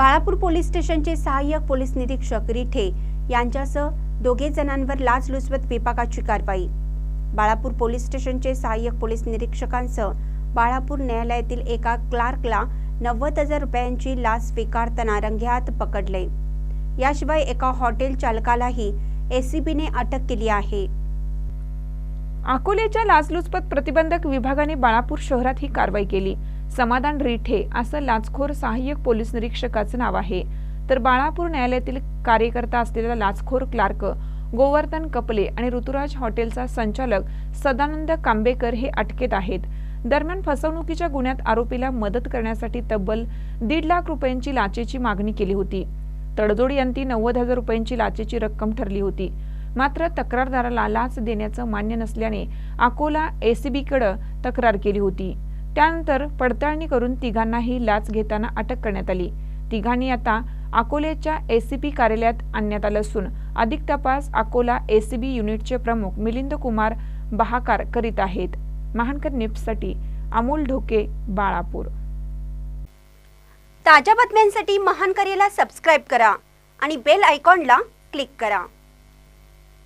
Balapur police स्टेशनचे सहाय्यक police निरीक्षक रिठे यांच्यासह दोघे जणांवर लाचलुचपत विभागाची कारवाई. बाळापूर पोलीस स्टेशनचे सहाय्यक पोलीस निरीक्षकांसह बाळापूर न्यायालयातील एका क्लार्कला नव्वद हजार रुपयांची लाच स्वीकारताना रंगेहात पकडले. याशिवाय एका हॉटेल चालकालाही एसीबीने अटक केली आहे. अकोल्याच्या लाचलुचपत प्रतिबंधक विभागाने बाळापूर शहरात ही कारवाई केली. समाधान रिठे असं लाचखोर सहाय्यक पोलीस निरीक्षकाचं नाव आहे. तर बाळापूर न्यायालयातील कार्यकर्ता असलेला लाचखोर क्लार्क गोवर्धन कपले आणि ऋतुराज हॉटेलचा संचालक सदानंद कांबेकर हे अटकेत आहेत. दरम्यान फसवणुकीच्या गुन्ह्यात आरोपीला मदत करण्यासाठी तब्बल दीड लाख रुपयांची लाचेची मागणी केली होती. तडजोड यांती नव्वद हजार रुपयांची लाचेची रक्कम ठरली होती. मात्र तक्रारदाराला लाच देण्याचं मान्य नसल्याने अकोला एसीबीकडे तक्रार केली होती. त्यानंतर पडताळणी करून तिघांनाही लाच घेताना अटक करण्यात आली. तिघांनी आता अकोल्याच्या एसीपी कार्यालयात आणण्यात आलं असून अधिक तपास अकोला एसीबी युनिटचे प्रमुख मिलिंद कुमार बहाकार करीत आहेत. महानकर निप्ससाठी अमोल ढोके बाळापूर. ताज्या बातम्यांसाठी महानकरेला सबस्क्राईब करा आणि बेल आयकॉनला क्लिक करा.